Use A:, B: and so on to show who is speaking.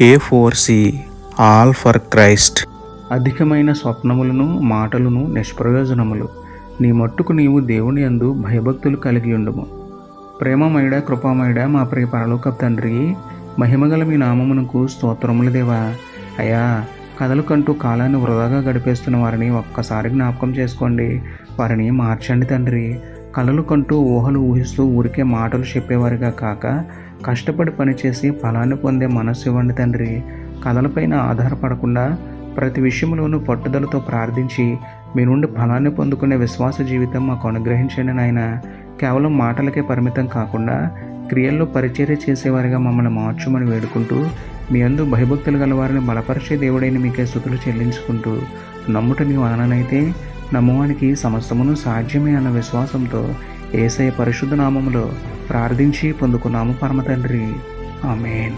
A: A four C all for Christ అధికమైన స్వప్నములను మాటలను నిష్ప్రయోజనములు. నీ మట్టుకు నీవు దేవుని యందు భయభక్తులు కలిగి ఉండుము. ప్రేమమైడ కృపామయుడ మా ప్రియ పరలోక తండ్రి మహిమగల మీ నామమునకు స్తోత్రములు దేవా. అయ్యా కథలు కంటూ కాలాన్ని వృధాగా గడిపేస్తున్న వారిని ఒక్కసారి జ్ఞాపకం చేసుకోండి. వారిని మార్చండి తండ్రి. కలలు కంటూ ఊహలు ఊహిస్తూ ఊరికే మాటలు చెప్పేవారిగా కాక కష్టపడి పనిచేసి ఫలాన్ని పొందే మనస్సు ఇవ్వండి తండ్రి. కథలపైన ఆధారపడకుండా ప్రతి విషయంలోనూ పట్టుదలతో ప్రార్థించి మీ నుండి ఫలాన్ని పొందుకునే విశ్వాస జీవితం మాకు అనుగ్రహించండి నాయన. కేవలం మాటలకే పరిమితం కాకుండా క్రియల్లో పరిచర్య చేసేవారిగా మమ్మల్ని మార్చమని వేడుకుంటూ మీ అందు భయభక్తులు గల వారిని బలపరిచే దేవుడైన మీకే స్థుతులు చెల్లించుకుంటూ నమ్ముట మీ ఆననైతే నమ్మువానికి సమస్తమును సాధ్యమే అన్న విశ్వాసంతో ఏసయ పరిశుద్ధ నామములో ప్రార్థించి పొందుకున్నాము పరమ తండ్రి ఆమెన్.